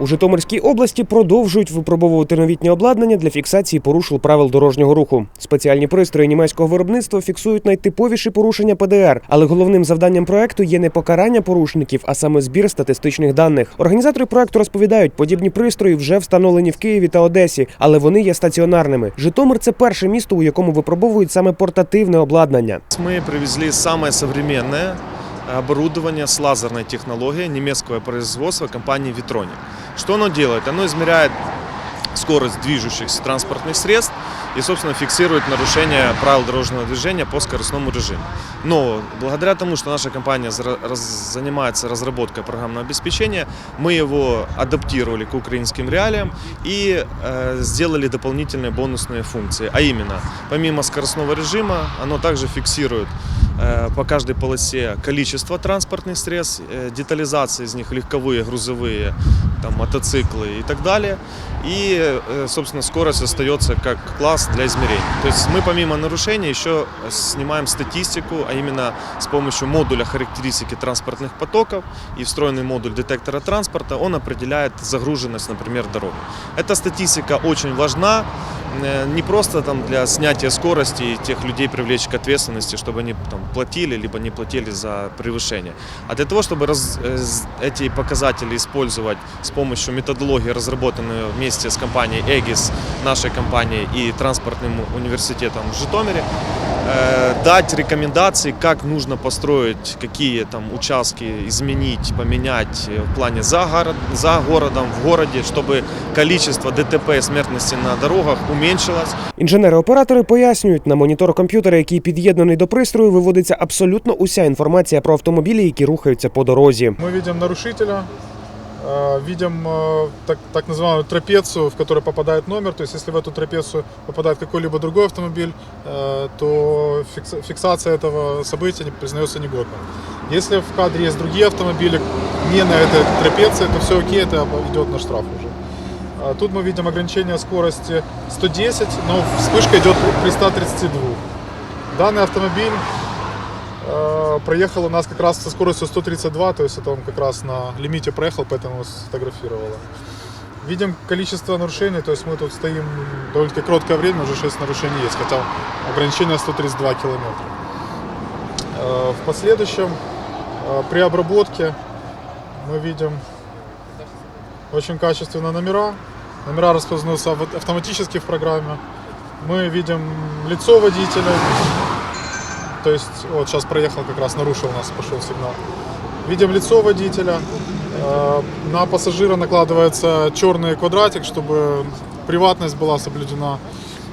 У Житомирській області продовжують випробовувати новітнє обладнання для фіксації порушень правил дорожнього руху. Спеціальні пристрої німецького виробництва фіксують найтиповіші порушення ПДР, але головним завданням проекту є не покарання порушників, а саме збір статистичних даних. Організатори проекту розповідають, подібні пристрої вже встановлені в Києві та Одесі, але вони є стаціонарними. Житомир це перше місто, у якому випробовують саме портативне обладнання. Мы привезли самое современное оборудование с лазерной технологией немецкого производства компании Vitronic. Что оно делает? Оно измеряет скорость движущихся транспортных средств и, собственно, фиксирует нарушение правил дорожного движения по скоростному режиму. Но благодаря тому, что наша компания занимается разработкой программного обеспечения, мы его адаптировали к украинским реалиям и э, сделали дополнительные бонусные функции. А именно, помимо скоростного режима, оно также фиксирует по каждой полосе количество транспортных средств, э, детализация из них легковые, грузовые, там, мотоциклы и так далее. И, э, собственно, скорость остается как класс для измерений. То есть мы помимо нарушений еще снимаем статистику, а именно с помощью модуля характеристики транспортных потоков и встроенный модуль детектора транспорта, он определяет загруженность, например, дороги. Эта статистика очень важна, э, не просто там для снятия скорости и тех людей привлечь к ответственности, чтобы они там, платили либо не платили за превышение, а для того, чтобы раз- э, эти показатели использовать с помощью методологии, разработанной вместе с компанией Эгис, нашей компанией и транспортным университетом в Житомире, э, дать рекомендации, как нужно построить, какие там участки изменить, поменять э, в плане за, город, за городом, в городе, чтобы количество ДТП и смертности на дорогах уменьшилось. Інженери-оператори пояснюють, на монітор комп'ютера, який під'єднаний до пристрою, виводиться абсолютно уся інформація про автомобілі, які рухаються по дорозі. Мы видим нарушителя, э, видим э, так, так называемую трапецию, в которую попадает номер. То есть, если в эту трапецию попадает какой-либо другой автомобиль, э, то фикса- фиксация этого события не признается негодным. Если в кадре есть другие автомобили не на этой трапеции, то все окей, это идет на штраф уже. А Тут мы видим ограничение скорости 110, но вспышка идет при 132. Данный автомобиль Э, проехал у нас как раз со скоростью 132, то есть это он как раз на лимите проехал, поэтому сфотографировало. Видим количество нарушений, то есть мы тут стоим довольно-таки короткое время, уже 6 нарушений есть, хотя ограничение 132 километра. Э, В последующем э, при обработке мы видим очень качественные номера. Номера распознаются ав- автоматически в программе. Мы видим лицо водителя, то есть, вот сейчас проехал, как раз нарушил нас, пошел сигнал. Видим лицо водителя. Э, На пассажира накладывается черный квадратик, чтобы приватность была соблюдена.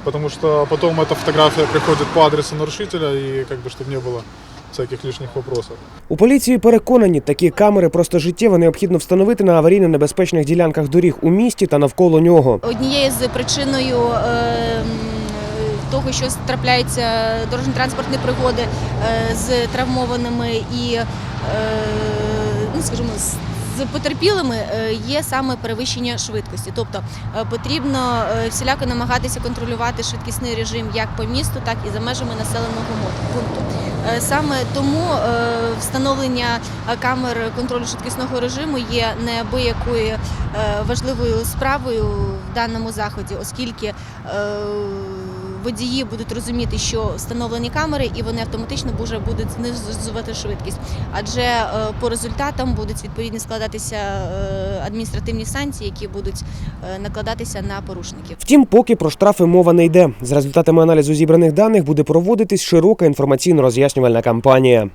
Потому что потом эта фотография приходит по адресу нарушителя и как бы чтобы не было всяких лишніх вопросов. У поліції переконані, такі камери просто життєво необхідно встановити на аварійно небезпечних ділянках доріг у місті та навколо нього. Однією з причиною е, того, що трапляються дорожньо-транспортні пригоди е, з травмованими і, е, ну скажімо, з з потерпілими е, є саме перевищення швидкості. Тобто е, потрібно е, всіляко намагатися контролювати швидкісний режим як по місту, так і за межами населеного пункту. Саме тому встановлення камер контролю швидкісного режиму є неабиякою важливою справою в даному заході, оскільки водії будуть розуміти, що встановлені камери, і вони автоматично вже будуть знижувати швидкість. Адже е, по результатам будуть відповідно складатися е, адміністративні санкції, які будуть е, накладатися на порушників. Втім, поки про штрафи мова не йде. З результатами аналізу зібраних даних буде проводитись широка інформаційно-роз'яснювальна кампанія.